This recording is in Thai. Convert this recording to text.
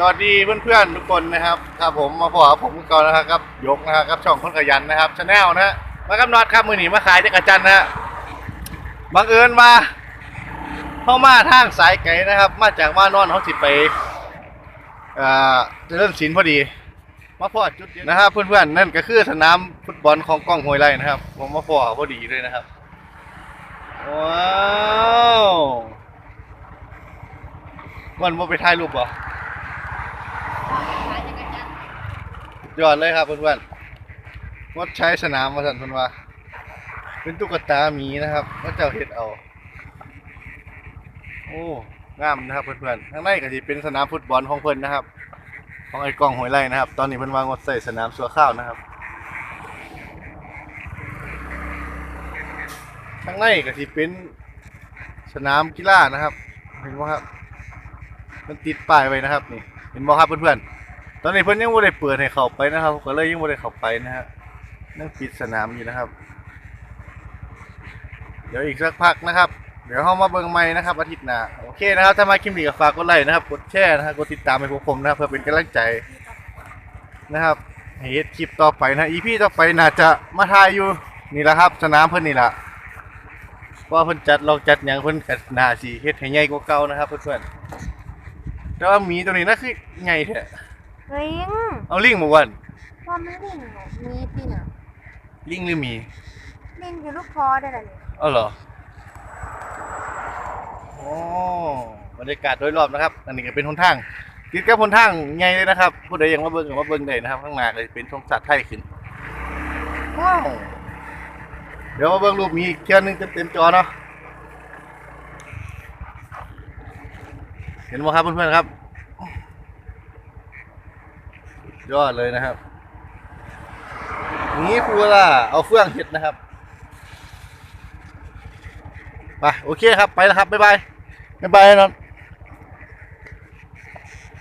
สวัสดีเพื่อนๆทุกคนนะครับครับผมมาพบกับผมก่อนนะครับยกนะครับช่องคนขยันนะครับชาแนลนะฮะมากับนอตครับมือหนีมาขายจักรจันนะฮะบังเอิญมาเข้ามาทางสายไก่นะครับ มาจากมานอนเขาสิไปเอ่อเจริญศิลพอดี มาพอจุดเดียวนะครับ เพื่อนๆนั่นก็คือสนามฟุตบอลของกล้องห้วยไร่นะครับ ผมมาพอพอดีเลยนะครับว้าววันมาไปถ่ายรูปเหรอ ยอดเลยครับเพื่อนๆงดใช้สนามมาสันเพื่อนว่า เป็นตุ๊กตาหมีนะครับก็เจ้าเห็ดเอา โอ้งามนะครับเพื่อนๆข้างในก็จะเป็นสนามฟุตบอลของเพื่อนนะครับ ของไอ้กล้องหวยไร่นะครับ ตอนนี้เพื่อนว่างดใส่สนามสัวข้าวนะครับข้างในก็จะเป็นสนามกีฬานะครับ เห็นไหมครับ มันติดป้ายไว้นะครับนี่ เห็นไหมครับเพื่อนๆ ตอนนี้เพิ่นยังไม่ได้เปิดให้เข้าไปนะครับก็เลยยังไม่ได้เข้าไปนะฮะนั่งปิดสนามอยู่นะครับ เดี๋ยวอีกสักพักนะครับ เดี๋ยวเข้ามาเบิ่งใหม่นะครับอาทิตย์หน้าโอเคนะครับ ถ้ามาคลิปนี้ก็ฝากกดไลค์นะครับ กดแชร์นะครับกดติดตามให้พวกผมนะครับเพื่อเป็นกำลังใจนะครับให้เฮ็ดคลิปต่อไปนะอีพีต่อไปน่าจะมาถ่ายอยู่นี่แหละครับ สนามเพิ่นนี่แหละว่าเพิ่นจัดลองจัดหยังเพิ่นก็น่าสิเฮ็ดให้ใหญ่กว่าเก่านะครับเพื่อนๆแต่ว่าหมีตัวนี้น่าคือใหญ่แท้ ลิงเอาลิงมาวันว่ามันลิงเหรอมีจริงอะลิงหรือหมีลิงอยู่ลูกคอได้เลยเอาเหรอโอ้บรรยากาศโดยรอบนะครับ อันนี้ก็เป็นหนทางติดกับหนทางใหญ่เลยนะครับผู้ใดยังมาเบิ่งก็มาเบิ่งได้นะครับข้างหน้าก็จะเป็นธงชาติไทยขึ้นว้าวเดี๋ยวมาเบิ่งรูปหมีอีกเที่ยวหนึงเต็มๆจอเนาะเห็นไหมครับเพื่อนๆครับ ยอดเลยนะครับนี้ครูล่ะเอาเฟื่องเห็ดนะครับไปโอเคครับไปแล้วครับบ๊ายบายบ๊ายบายนอน